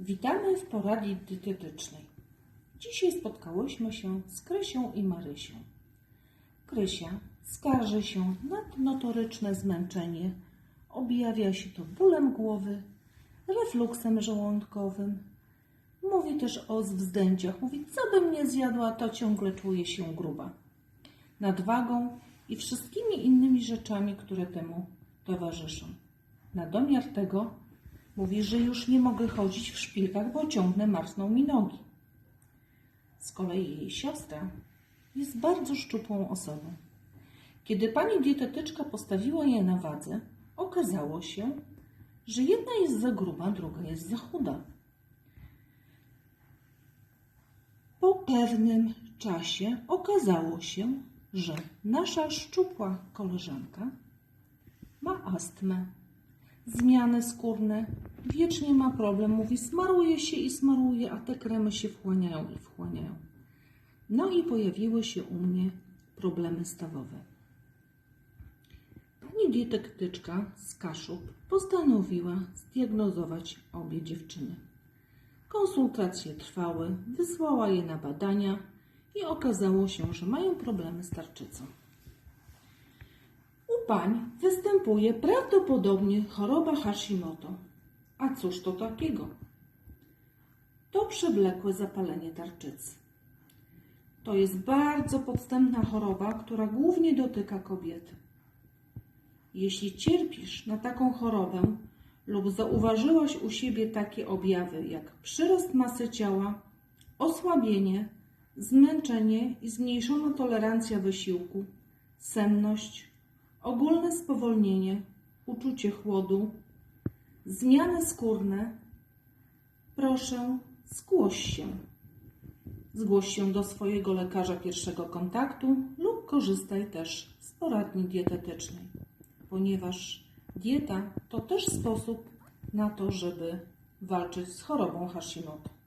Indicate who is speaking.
Speaker 1: Witamy w poradni dietetycznej. Dzisiaj spotkałyśmy się z Krysią i Marysią. Krysia skarży się na notoryczne zmęczenie. Objawia się to bólem głowy, refluksem żołądkowym. Mówi też o wzdęciach. Mówi, co bym nie zjadła, to ciągle czuje się gruba. Nadwagą i wszystkimi innymi rzeczami, które temu towarzyszą. Na domiar tego mówi, że już nie mogę chodzić w szpilkach, bo ciągle marzną mi nogi. Z kolei jej siostra jest bardzo szczupłą osobą. Kiedy pani dietetyczka postawiła je na wadze, okazało się, że jedna jest za gruba, druga jest za chuda. Po pewnym czasie okazało się, że nasza szczupła koleżanka ma astmę, zmiany skórne, wiecznie ma problem. Mówi, smaruje się i smaruje, a te kremy się wchłaniają i wchłaniają. No i pojawiły się u mnie problemy stawowe. Pani dietetyczka z Kaszub postanowiła zdiagnozować obie dziewczyny. Konsultacje trwały, wysłała je na badania i okazało się, że mają problemy z tarczycą. Pań występuje prawdopodobnie choroba Hashimoto. A cóż to takiego? To przewlekłe zapalenie tarczycy. To jest bardzo podstępna choroba, która głównie dotyka kobiety. Jeśli cierpisz na taką chorobę lub zauważyłaś u siebie takie objawy jak przyrost masy ciała, osłabienie, zmęczenie i zmniejszona tolerancja wysiłku, senność, ogólne spowolnienie, uczucie chłodu, zmiany skórne, proszę zgłoś się. Zgłoś się do swojego lekarza pierwszego kontaktu lub korzystaj też z poradni dietetycznej, ponieważ dieta to też sposób na to, żeby walczyć z chorobą Hashimoto.